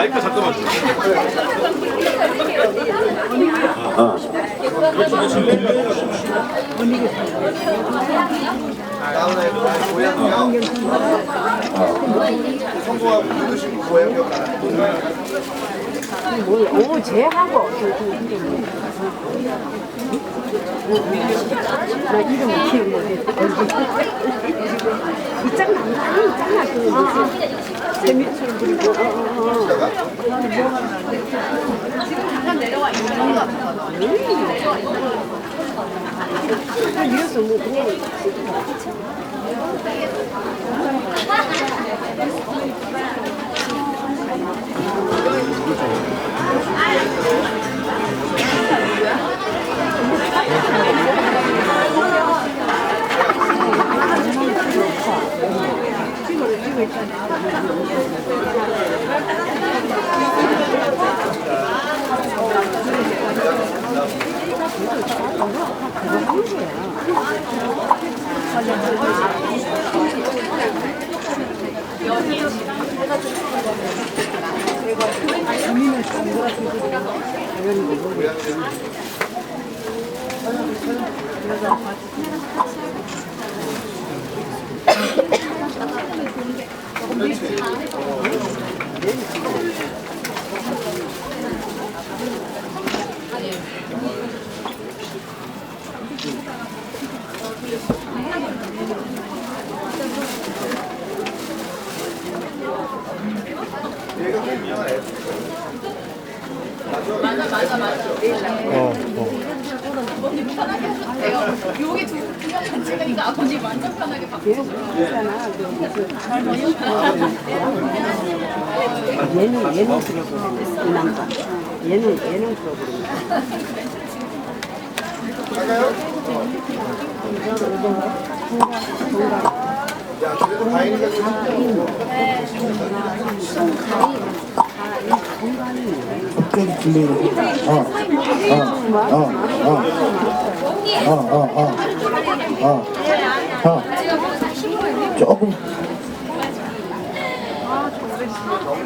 마이크 잠깐만 주세요. 어. 오, 쟤하고 나 이름을 기억 못해. 이짱 남자, 이짱 남자. 재미처럼 들고. 지금 잠깐 내려와 있는 거 같아요. 이래서 뭐 그냥 그렇지. 제가 이거 아버지 완전 편하게 얘는 예능 프로그램 남자. 얘는 예능 프로그램. 야, 그래도 다행이가 좀 네. 어떤 분들 어, 어, 어, 어, 어, 어, 어. 아, 아, 아, 조금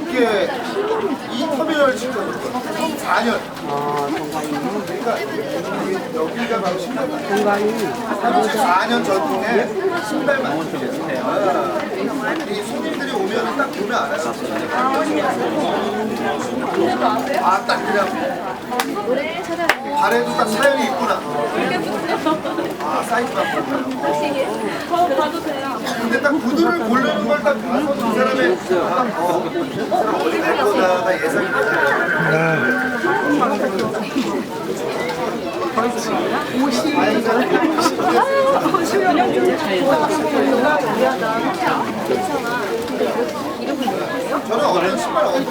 이게 이 터미널 지금 4년. 그러니까 여기가 바로 신발 공간이 4년 전통의 신발만. 이 손님 오면 딱 보면 알아요. 아, 딱 그냥 발에도 딱 사연이 있구나. 아, 사이즈만 보면. 근데 딱 구두를 고르는 걸 딱 봐서 그 사람의 아, 어, 어디 갈 거다가 예상이 돼요. 저는 어른 신발 어디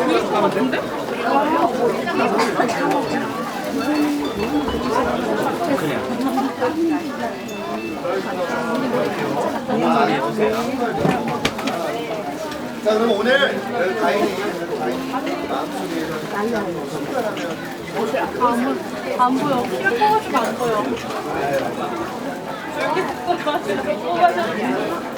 자 그럼 오늘 다행히안 보여. 키가 커가지고 안 보여. 이렇게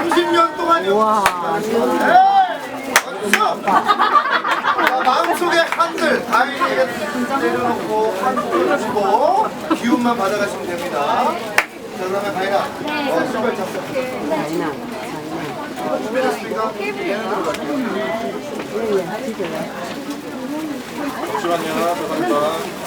30년 동안 연습했습니다. 마음속에 한들 다인에게 내려놓고 한줄 주고 기운만 받아가시면 됩니다. 자, 그다음에 다인아, 어, 신발 잡자. 다이나 준비됐습니까? 잠시만요. 죄송합니다.